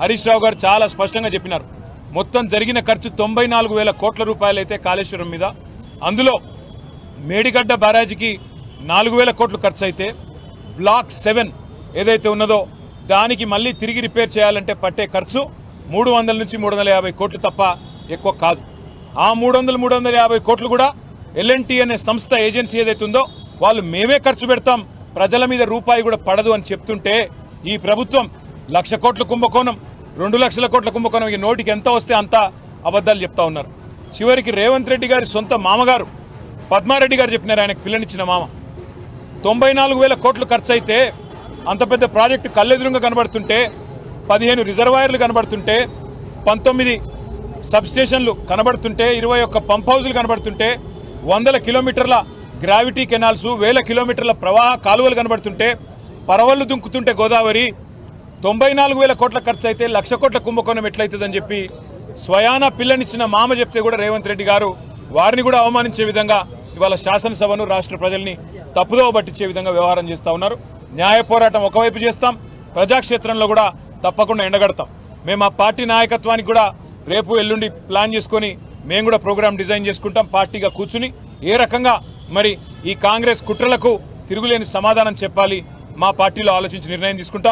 హరీష్ రావు గారు చాలా స్పష్టంగా చెప్పినారు. మొత్తం జరిగిన ఖర్చు తొంభై నాలుగు వేల కోట్ల రూపాయలు అయితే కాళేశ్వరం మీద. అందులో మేడిగడ్డ బ్యారాజీకి నాలుగు వేల కోట్లు ఖర్చు అయితే బ్లాక్ సెవెన్ ఏదైతే ఉన్నదో దానికి మళ్ళీ తిరిగి రిపేర్ చేయాలంటే పట్టే ఖర్చు మూడు వందల నుంచి మూడు వందల యాభై కోట్లు తప్ప ఎక్కువ కాదు. ఆ మూడు వందల మూడు వందల యాభై కోట్లు కూడా ఎల్ఎన్టీ అనే సంస్థ ఏజెన్సీ ఏదైతే ఉందో వాళ్ళు మేమే ఖర్చు పెడతాం. ప్రజల మీద రూపాయి కూడా పడదు అని చెప్తుంటే ఈ ప్రభుత్వం లక్ష కోట్ల కుంభకోణం రెండు లక్షల కోట్ల కుంభకోణం ఈ నోటికి ఎంత వస్తే అంత అబద్ధాలు చెప్తా ఉన్నారు. చివరికి రేవంత్ రెడ్డి గారి సొంత మామగారు పద్మారెడ్డి గారు చెప్పినారు ఆయనకు పిల్లనిచ్చిన మామ. తొంభై నాలుగు వేల కోట్లు ఖర్చు అయితే అంత పెద్ద ప్రాజెక్టు కళ్ళెదురుగా కనబడుతుంటే పదిహేను రిజర్వాయర్లు కనబడుతుంటే పంతొమ్మిది సబ్ స్టేషన్లు కనబడుతుంటే ఇరవై ఒక్క పంప్ హౌజులు కనబడుతుంటే వందల కిలోమీటర్ల గ్రావిటీ కెనాల్స్ వేల కిలోమీటర్ల ప్రవాహ కాలువలు కనబడుతుంటే పరవళ్ళు దుంకుతుంటే గోదావరి తొంభై నాలుగు వేల కోట్ల ఖర్చు అయితే లక్ష కోట్ల కుంభకోణం ఎట్లయితుందని చెప్పి స్వయాన పిల్లనిచ్చిన మామ చెప్తే కూడా రేవంత్ రెడ్డి గారు వారిని కూడా అవమానించే విధంగా ఇవాళ శాసనసభను రాష్ట్ర ప్రజల్ని తప్పుదోవ పట్టించే విధంగా వ్యవహారం చేస్తూ ఉన్నారు. న్యాయ పోరాటం ఒకవైపు చేస్తాం ప్రజాక్షేత్రంలో కూడా తప్పకుండా ఎండగడతాం. మేము ఆ పార్టీ నాయకత్వానికి కూడా రేపు ఎల్లుండి ప్లాన్ చేసుకొని మేము కూడా ప్రోగ్రామ్ డిజైన్ చేసుకుంటాం పార్టీగా కూర్చుని. ఏ రకంగా మరి ఈ కాంగ్రెస్ కుట్రలకు తిరుగులేని సమాధానం చెప్పాలి మా పార్టీలో ఆలోచించి నిర్ణయం తీసుకుంటాం.